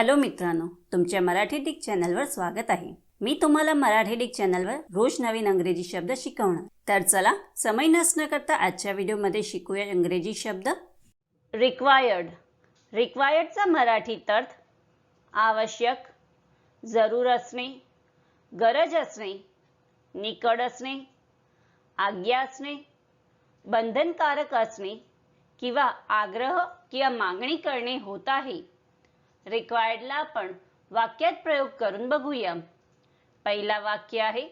Hello मित्रांनो तुमच्या Marathi Dick चॅनलवर स्वागत आहे. मी तुम्हाला मराठी डिक चॅनलवर रोज नवीन अंग्रेजी शब्द शिकवणार. तर चला समय नसणं करता आजच्या व्हिडिओमध्ये शिकूया इंग्रजी शब्द. रिक्वायर्ड रिक्वायर्डचा मराठीत अर्थ आवश्यक जरूर असणे गरज असणे निकड असणे आज्ञा असणे बंधनकारक असणे किंवा आग्रह किंवा मागणी करणे होत आहे. रिक्वायर्डला आपण वाक्यात प्रयोग करून बघूया. पहिला वाक्य आहे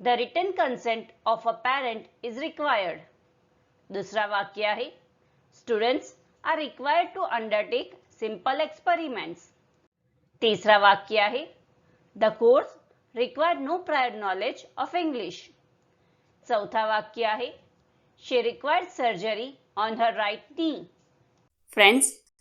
the return consent of a parent is required दुसरा वाक्य आहे students are required to undertake simple experiments तिसरा वाक्य आहे the course required no prior knowledge of English चौथा वाक्य आहे she required surgery on her right knee friends